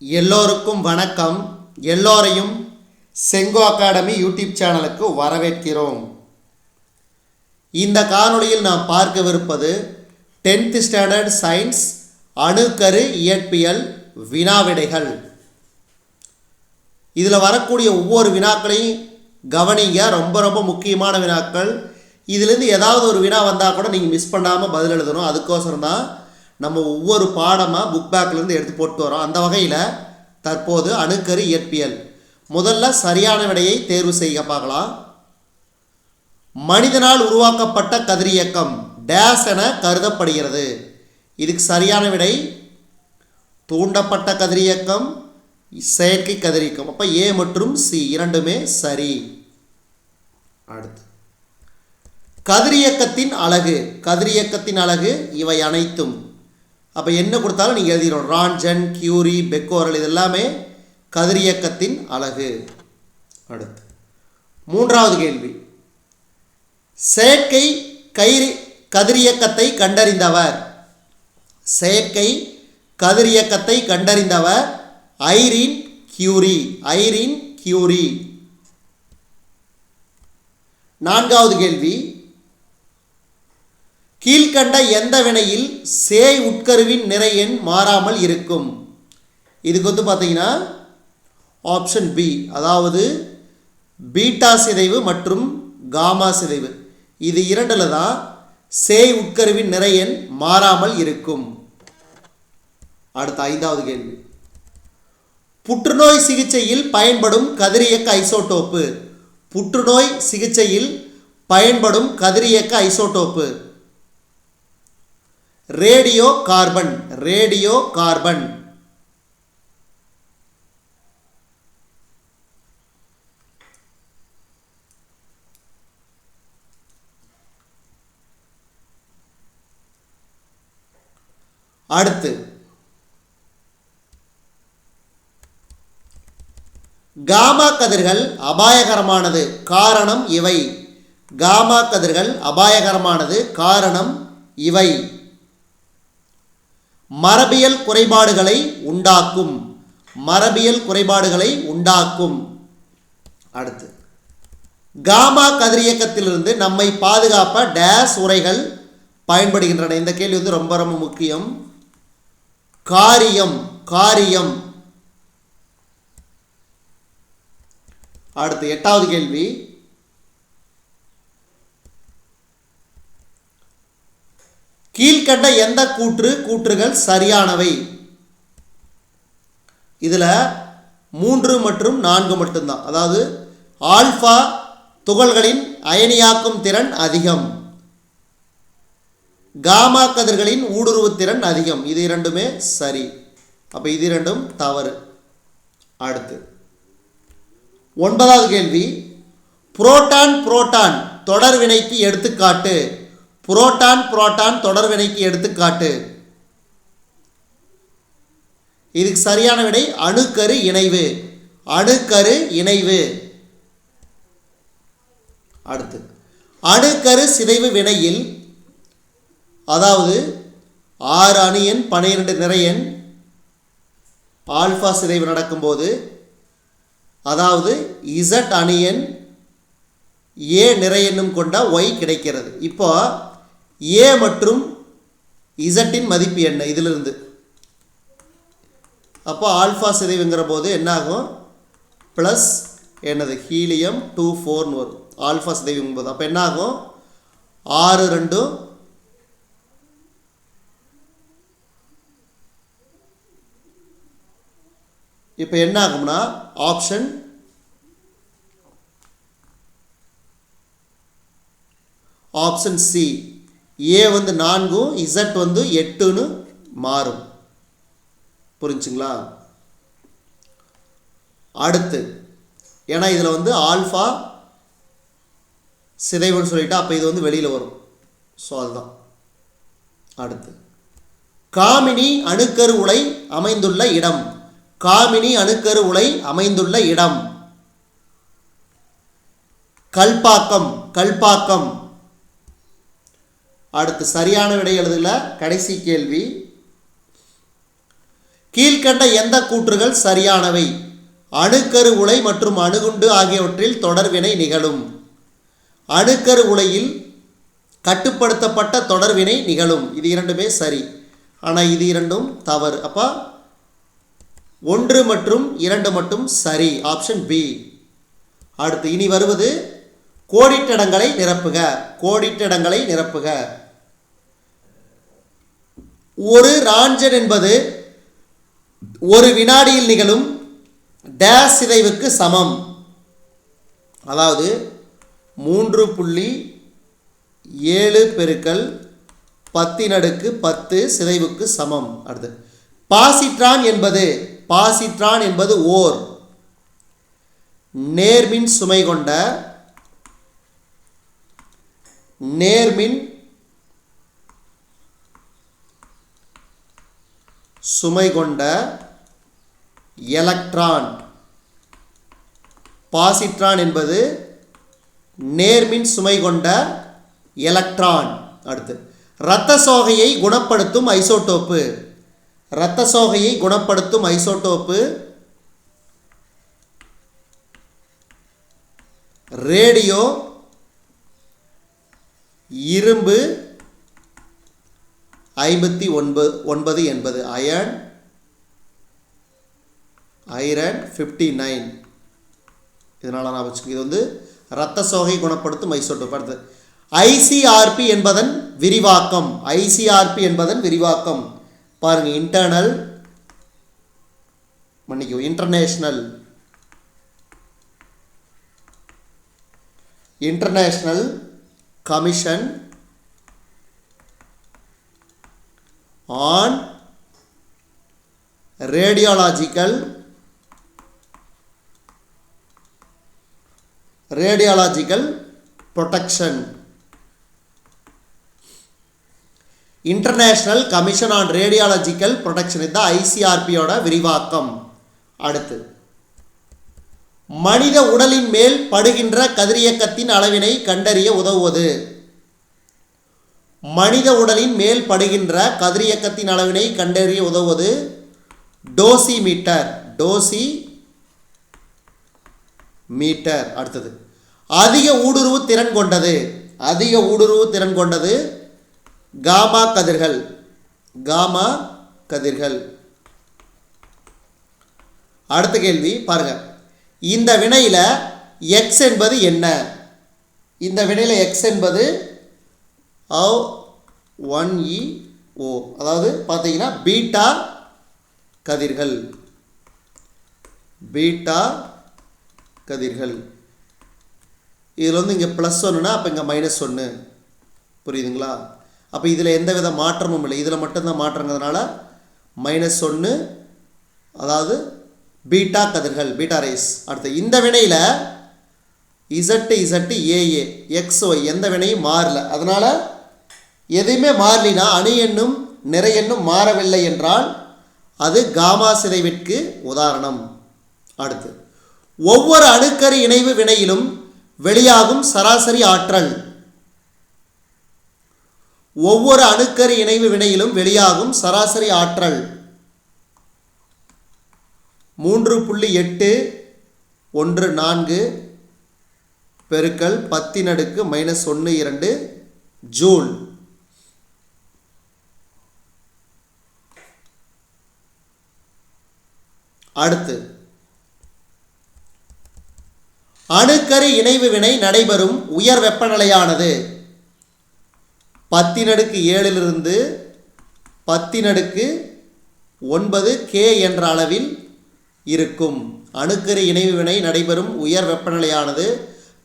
எல்லோருக்கும் வணக்கம். எல்லோரையும் செங்கோ அகாடமி யூடியூப் சேனலுக்கு வரவேற்கிறோம். இந்த காணொளியில் நாம் பார்க்கவிருப்பது டென்த் ஸ்டாண்டர்ட் சயின்ஸ் அணுக்கரு இயற்பியல் வினாவிடைகள். இதில் வரக்கூடிய ஒவ்வொரு வினாக்களையும் கவனிங்க. ரொம்ப ரொம்ப முக்கியமான வினாக்கள். இதுலேருந்து ஏதாவது ஒரு வினா வந்தால் கூட நீங்கள் மிஸ் பண்ணாமல் பதில் எழுதணும். அதுக்கோசரம் தான் நம்ம ஒவ்வொரு பாடமாக புக் பேக்லேருந்து எடுத்து போட்டு வரோம். அந்த வகையில் தற்போது அணுக்கரு இயற்பியல். முதல்ல சரியான விடையை தேர்வு செய்ய பார்க்கலாம். மனிதனால் உருவாக்கப்பட்ட கதிரியக்கம் டேஸ் என கருதப்படுகிறது. இதுக்கு சரியான விடை தூண்டப்பட்ட கதிரியக்கம் செயற்கை கதிரியக்கம் அப்போ ஏ மற்றும் சி இரண்டுமே சரி. அடுத்து. கதிரியக்கத்தின் அழகு கதிரியக்கத்தின் அழகு இவை அனைத்தும். அப்போ என்ன கொடுத்தாலும் நீங்கள் எழுதிடும் ரான்ஜன் கியூரி பெக்கோரல் இதெல்லாமே கதிரியக்கத்தின் அழகு. அடுத்து மூன்றாவது கேள்வி. செயற்கை கயிறு கதிரியக்கத்தை கண்டறிந்தவர். செயற்கை கதிரியக்கத்தை கண்டறிந்தவர் ஐரின் கியூரி. Irene Curie. நான்காவது கேள்வி. கீழ்கண்ட எந்த வினையில் சேய் உட்கருவின் நிறை எண் மாறாமல் இருக்கும்? இதுக்கு வந்து பார்த்தீங்கன்னா ஆப்ஷன் பி அதாவது பீட்டா சிதைவு மற்றும் காமா சிதைவு. இது இரண்டில் தான் சேய் உட்கருவின் நிறை எண் மாறாமல் இருக்கும். அடுத்த ஐந்தாவது கேள்வி. புற்றுநோய் சிகிச்சையில் பயன்படும் கதிரியக்க ஐசோடோப்பு. புற்றுநோய் சிகிச்சையில் பயன்படும் கதிரியக்க isotope. Radio carbon radio carbon அடுத்து காமா கதிர்கள் அபாயகரமானது காரணம் இவை. காமா கதிர்கள் அபாயகரமானது காரணம் இவை. மரபியல் குறைபாடுகளை உண்டாக்கும். மரபியல் குறைபாடுகளை உண்டாக்கும். அடுத்து. காமா கதிரியக்கத்திலிருந்து நம்மை பாதுகாப்ப டேஸ் உரைகள் பயன்படுகின்றன. இந்த கேள்வி வந்து ரொம்ப ரொம்ப முக்கியம். காரியம் காரியம். அடுத்து எட்டாவது கேள்வி. கீழ்கண்ட எந்த கூற்று கூற்றுகள் சரியானவை? இதில் மூன்று மற்றும் நான்கு மட்டும்தான். அதாவது ஆல்ஃபா துகள்களின் அயனியாக்கும் திறன் அதிகம். காமா கதிர்களின் ஊடுருவு திறன் அதிகம். இது இரண்டுமே சரி. அப்போ இது இரண்டும் தவறு. அடுத்து. ஒன்பதாவது கேள்வி. புரோட்டான் புரோட்டான் தொடர் வினைக்கு எடுத்துக்காட்டு. புரோட்டான் புரோட்டான் தொடர் வினைக்கு எடுத்துக்காட்டு. இதுக்கு சரியான விடை அணுக்கரு இணைவு. அணுக்கரு இணைவு. அடுத்து அணுக்கரு சிதைவு வினையில் அதாவது ஆறு அணியன் பனிரெண்டு நிறையன் ஆல்ஃபா சிதைவு நடக்கும்போது அதாவது இசட் அணியன் ஏ நிறையென்னும் கொண்ட ஒய் கிடைக்கிறது. இப்போ ஏ மற்றும் இசட்டின் மதிப்பு என்ன? இதிலிருந்து. அப்போ ஆல்ஃபா சிதைவுங்கிற போது என்னாகும்? ப்ளஸ் என்னது? ஹீலியம் டூ ஃபோர்னு வரும். ஆல்ஃபா சிதைவுங்கும் போது. அப்போ என்னாகும்? ஆறு ரெண்டும் இப்போ என்ன ஆகும்னா ஆப்ஷன் ஆப்ஷன் சி ஏ வந்து நான்கும் இசட் வந்து எட்டுன்னு மாறும். புரிஞ்சுங்களா? அடுத்து ஏன்னா இதில் வந்து ஆல்ஃபா சிதைவுன்னு சொல்லிட்டா அப்போ இது வந்து வெளியில் வரும். ஸோ அதுதான். அடுத்து காமினி அணுக்கரு உலை அமைந்துள்ள இடம். காமினி அணுக்கரு உலை அமைந்துள்ள இடம். கல்பாக்கம் கல்பாக்கம். அடுத்து சரியான விடை எழுதுல கடைசி கேள்வி. கீழ்க்கண்ட எந்த கூற்றுகள் சரியானவை? அணுக்கரு உலை மற்றும் அணுகுண்டு ஆகியவற்றில் தொடர்வினை நிகழும். அணுக்கரு உலையில் கட்டுப்படுத்தப்பட்ட தொடர்வினை நிகழும். இது இரண்டுமே சரி. ஆனால் இது இரண்டும் தவறு. அப்போ ஒன்று மற்றும் இரண்டு மட்டும் சரி. Option B. அடுத்து இனி வருவது கோடிட்டடங்களை நிரப்புக. கோடிட்டடங்களை நிரப்புக. ஒரு ராஞ்சன் என்பது ஒரு வினாடியில் நிகழும் டேஸ் சிதைவுக்கு சமம். அதாவது மூன்று புள்ளி ஏழு பெருக்கல் பத்தினடுக்கு பத்து சிதைவுக்கு சமம். அடுத்து பாசிட்ரான் என்பது பாசிட்ரான் என்பது ஓர். நேர்மின் சுமை கொண்ட நேர்மின் சுமை கொண்ட எலக்ட்ரான். பாசிட்ரான் என்பது நேர்மின் சுமை கொண்ட எலக்ட்ரான். அடுத்து இரத்த சோகையை குணப்படுத்தும் ஐசோடோப்பு. இரத்த சோகையை குணப்படுத்தும் ஐசோடோப்பு. ரேடியோ இரும்பு ஐம்பத்தி ஒன்பது ஒன்பது என்பது அயன் ஐரன் ஃபிஃப்டி நைன் இதனால் நான் வச்சுக்கோ இது வந்து இரத்த சோகை குணப்படுத்தும் ஐசோட்டோப் அடுத்து ஐசிஆர்பி என்பதன் விரிவாக்கம் ஐசிஆர்பி என்பதன் விரிவாக்கம். பாருங்கள் internal மன்னிக்கோ international international commission on radiological radiological protection international commission on radiological protection இதுதான் ஐசிஆர்பியோட விரிவாக்கம். அடுத்து. மனித உடலின் மேல் படுகின்ற கதிரியக்கத்தின் அளவினை கண்டறிய உதவுவது. மனித உடலின் மேல் படுகின்ற கதிரியக்கத்தின் அளவினை கண்டறிய உதவுவது டோசி மீட்டர் டோசி மீட்டர் அடுத்தது அதிக ஊடுருவு திறன் கொண்டது. அதிக ஊடுருவு திறன் கொண்டது காமா கதிர்கள். காமா கதிர்கள். அடுத்த கேள்வி பாருங்க. இந்த வினையில் எக்ஸ் என்பது என்ன? இந்த வினையில் எக்ஸ் என்பது ஓ ஒன் இ ஓ அதாவது பார்த்தீங்கன்னா பீட்டா கதிர்கள். பீட்டா கதிர்கள். இதில் வந்து இங்கே ப்ளஸ் ஒன்றுனா அப்போ இங்கே மைனஸ் ஒன்று புரியுதுங்களா? அப்போ இதில் எந்த வித மாற்றமும் இல்லை. இதில் மட்டும்தான் மாற்றங்கிறதுனால மைனஸ் ஒன்று அதாவது பீட்டா கதிர்கள் பீட்டா ரேஸ் அடுத்து இந்த வினையில் Z Z A A X Y எந்த வினையும் மாறல. அதனால் எதையுமே மாறலினா அணு எண்ணும் நிறை எண்ணும் மாறவில்லை என்றால் அது காமா சிதைவிற்கு உதாரணம். அடுத்து ஒவ்வொரு அணுக்கரு இணைவு வினையிலும் வெளியாகும் சராசரி ஆற்றல். ஒவ்வொரு அணுக்கரு இணைவு வினையிலும் வெளியாகும் சராசரி ஆற்றல். மூன்று புள்ளி எட்டு ஒன்று நான்கு பெருக்கல் பத்தின் அடுக்கு மைனஸ் ஒன்று இரண்டு ஜூல். அடுத்து. அணுக்கரு இணைவு வினை நடைபெறும் உயர் வெப்பநிலையானது. பத்தினடுக்கு ஏழிலிருந்து பத்தினடுக்கு ஒன்பது கே என்ற அளவில் இருக்கும். அணுக்கரு இணைவு வினை நடைபெறும் உயர் வெப்பநிலையானது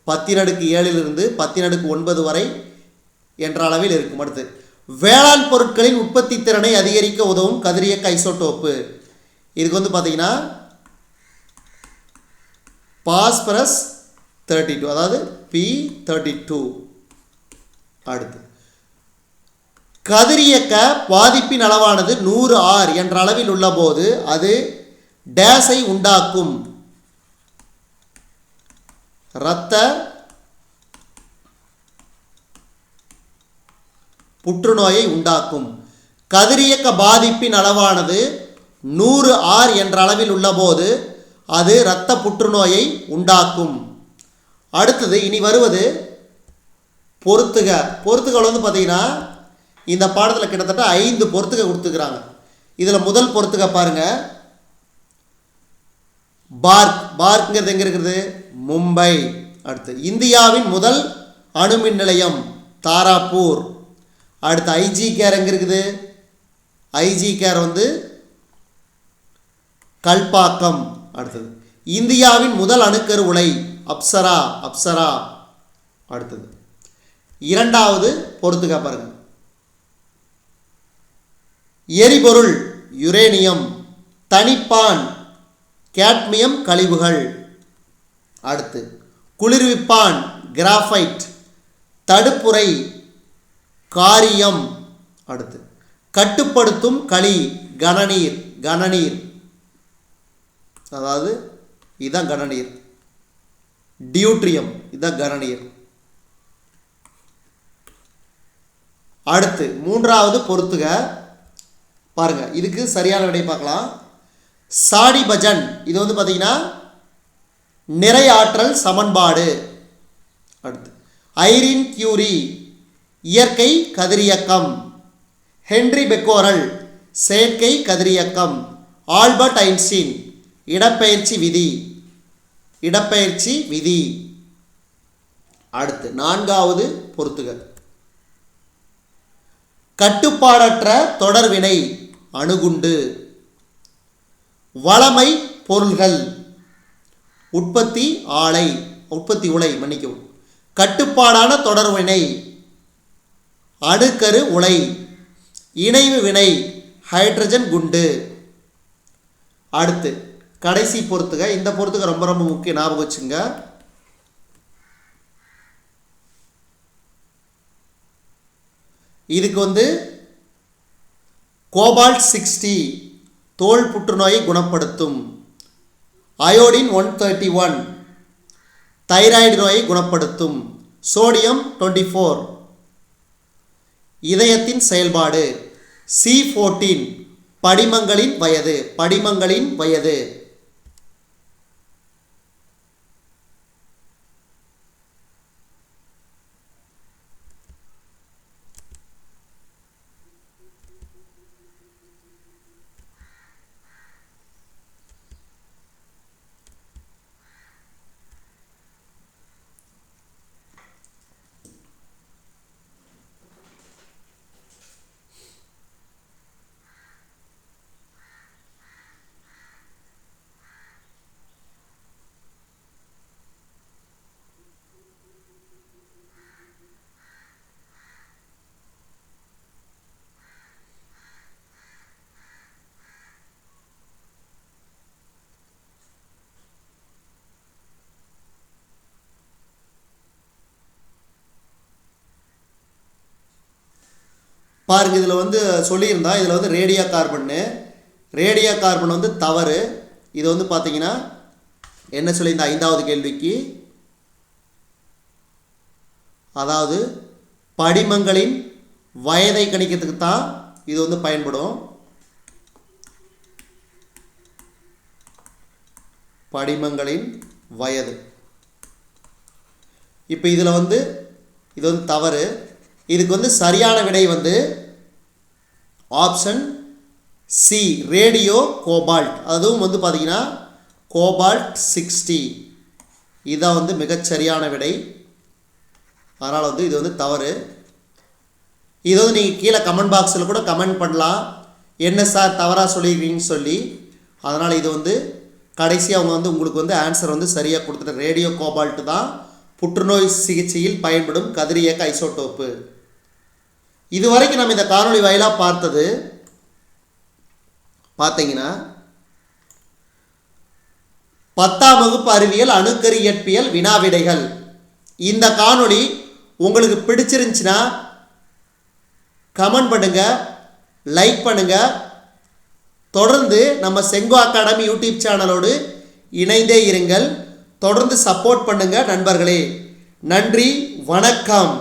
பத்தினடுக்கு ஏழிலிருந்து பத்தினடுக்கு ஒன்பது வரை என்ற அளவில் இருக்கும். அடுத்து வேளாண் பொருட்களின் உற்பத்தி திறனை அதிகரிக்க உதவும் கதிரியக்க ஐசோடோப்பு. இதுக்கு வந்து பார்த்தீங்கன்னா பாஸ்பரஸ் தேர்ட்டி டூ அதாவது பி தேர்ட்டி டூ அடுத்து. கதிரியக்க பாதிப்பின் அளவானது நூறு ஆர் என்ற அளவில் உள்ளபோது அது டேஸை உண்டாக்கும். இரத்த புற்றுநோயை உண்டாக்கும். கதிரியக்க பாதிப்பின் அளவானது நூறு ஆர் என்ற அளவில் உள்ளபோது அது இரத்த புற்றுநோயை உண்டாக்கும். அடுத்தது இனி வருவது பொறுத்துக பொறுத்துகள் வந்து பார்த்தீங்கன்னா இந்த பாடத்தில் கிட்டத்தட்ட ஐந்து பொறுத்துக கொடுத்துக்கிறாங்க இதில் முதல் பொறுத்துக பாருங்க. பார்க். பார்க்ங்கிறது எங்கே இருக்குது? மும்பை. அடுத்து இந்தியாவின் முதல் அணுமின் நிலையம் தாராப்பூர். அடுத்து ஐஜி கேர் எங்கே இருக்குது? ஐஜி கேர் வந்து கல்பாக்கம். அடுத்தது. இந்தியாவின் முதல் அணுக்கரு உலை அப்சரா அப்சரா. அடுத்தது. இரண்டாவது பொறுத்துக்க பாருங்க. எரிபொருள் யுரேனியம் தனிப்பான் கேட்மியம் கழிவுகள். அடுத்து. குளிர்விப்பான் கிராஃபைட் தடுப்புரை காரியம். அடுத்து. கட்டுப்படுத்தும் களி கனநீர் கனநீர். அதாவது இதுதான் கனநீர் டியூட்ரியம் இதுதான் கனநீர் அடுத்து மூன்றாவது பொறுத்துக. பாருங்கள் இதுக்கு சரியான விடை பார்க்கலாம். சாடி பஜன் இது வந்து பார்த்தீங்கன்னா நிறை ஆற்றல் சமன்பாடு. அடுத்து ஐரின் கியூரி இயற்கை கதிரியக்கம். ஹென்றி பெக்கோரல் செயற்கை கதிரியக்கம். Albert Einstein. இடப்பெயர்ச்சி விதி. இடப்பெயர்ச்சி விதி. அடுத்து நான்காவது பொறுத்துக. கட்டுப்பாடற்ற தொடர்வினை அணுகுண்டு. வளமை பொருள்கள். உற்பத்தி ஆலை உற்பத்தி உலை மன்னிக்கவும். கட்டுப்பாடான தொடர்வினை அணுக்கரு உலை. இணைவு வினை ஹைட்ரஜன் குண்டு. அடுத்து கடைசி பொறுத்துக. இந்த பொறுத்துக்க ரொம்ப ரொம்ப முக்கிய ஞாபகம் வச்சுங்க. இதுக்கு வந்து கோபால்ட் சிக்ஸ்டி தோல் புற்றுநோயை குணப்படுத்தும். Iodine one thirty one thyroid நோயை குணப்படுத்தும். Sodium twenty four. இதயத்தின் செயல்பாடு. சி ஃபோர்டீன் படிமங்களின் வயது. படிமங்களின் வயது. பாருங்க இதில் வந்து சொல்லியிருந்தா இதில் வந்து ரேடியோ கார்பன்னு. ரேடியோ கார்பன் வந்து தவறு. இது வந்து பார்த்தீங்கன்னா என்ன சொல்லியிருந்தா ஐந்தாவது கேள்விக்கு? அதாவது படிமங்களின் வயதை கணிக்கிறதுக்கு தான் இது வந்து பயன்படும். படிமங்களின் வயது. இப்போ இதில் வந்து இது வந்து தவறு. இதுக்கு வந்து சரியான விடை வந்து ஆப்ஷன் சி ரேடியோ கோபால்ட் அதுவும் வந்து பார்த்தீங்கன்னா கோபால்ட் சிக்ஸ்டி இதான் வந்து மிகச்சரியான விடை. அதனால் வந்து இது வந்து தவறு. இது வந்து நீங்கள் கீழே கமெண்ட் பாக்ஸில் கூட கமெண்ட் பண்ணலாம். என்ன சார் தவறாக சொல்லிடுவீங்கன்னு சொல்லி. அதனால் இது வந்து கடைசி அவங்க வந்து உங்களுக்கு வந்து ஆன்சர் வந்து சரியாக கொடுத்துட்டு ரேடியோ கோபால்ட்டு தான் புற்றுநோய் சிகிச்சையில் பயன்படும் கதிரியக்க ஐசோட்டோப்பு இதுவரைக்கும் நம்ம இந்த காணொளி வாயிலாக பார்த்தது பார்த்தீங்கன்னா பத்தாம் வகுப்பு அறிவியல் அணுக்கரு இயற்பியல் வினாவிடைகள் இந்த காணொளி உங்களுக்கு பிடிச்சிருந்துச்சுன்னா கமெண்ட் பண்ணுங்க லைக் பண்ணுங்க. தொடர்ந்து நம்ம செங்கோ அகாடமி யூடியூப் சேனலோடு இணைந்தே இருங்கள். தொடர்ந்து சப்போர்ட் பண்ணுங்க நண்பர்களே. நன்றி வணக்கம்.